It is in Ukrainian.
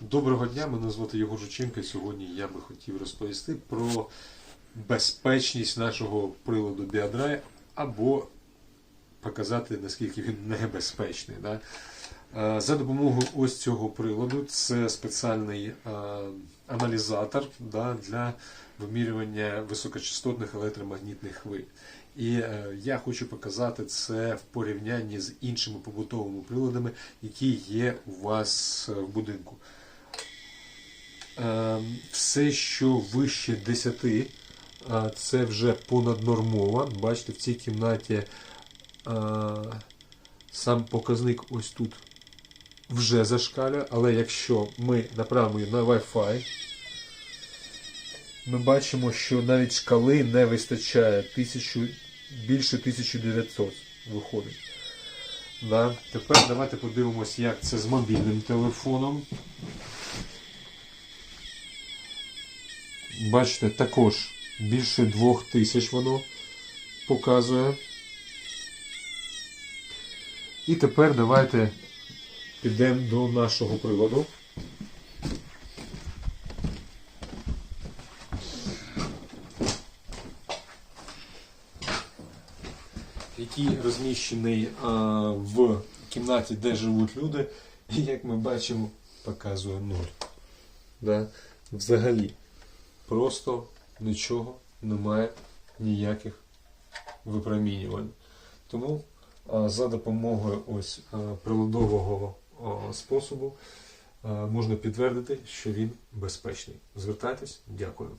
Доброго дня, мене звати Єгор Жученко. і Сьогодні я би хотів розповісти про безпечність нашого приладу Біодрай або показати, наскільки він небезпечний. Да? Е, За допомогою ось цього приладу це спеціальний е, аналізатор да, для вимірювання високочастотних електромагнітних хвиль. І е, я хочу показати це в порівнянні з іншими побутовими приладами, які є у вас в будинку. Е, Все, що вище 10, е, це вже понаднормово. Бачите, в цій кімнаті е, сам показник ось тут вже зашкалює, але якщо ми направимо її на Wi-Fi, ми бачимо, що навіть шкали не вистачає 1000, більше 1900 виходить. Да. Тепер давайте подивимось, як це з мобільним телефоном. Бачите, також більше 2000 воно показує. І тепер давайте підемо до нашого приладу. Який розміщений а, в кімнаті, де живуть люди, і як ми бачимо, показує 0. Да? Взагалі, просто нічого немає, ніяких випромінювань. Тому за допомогою ось приладового способу можна підтвердити, що він безпечний. Звертайтесь, дякую.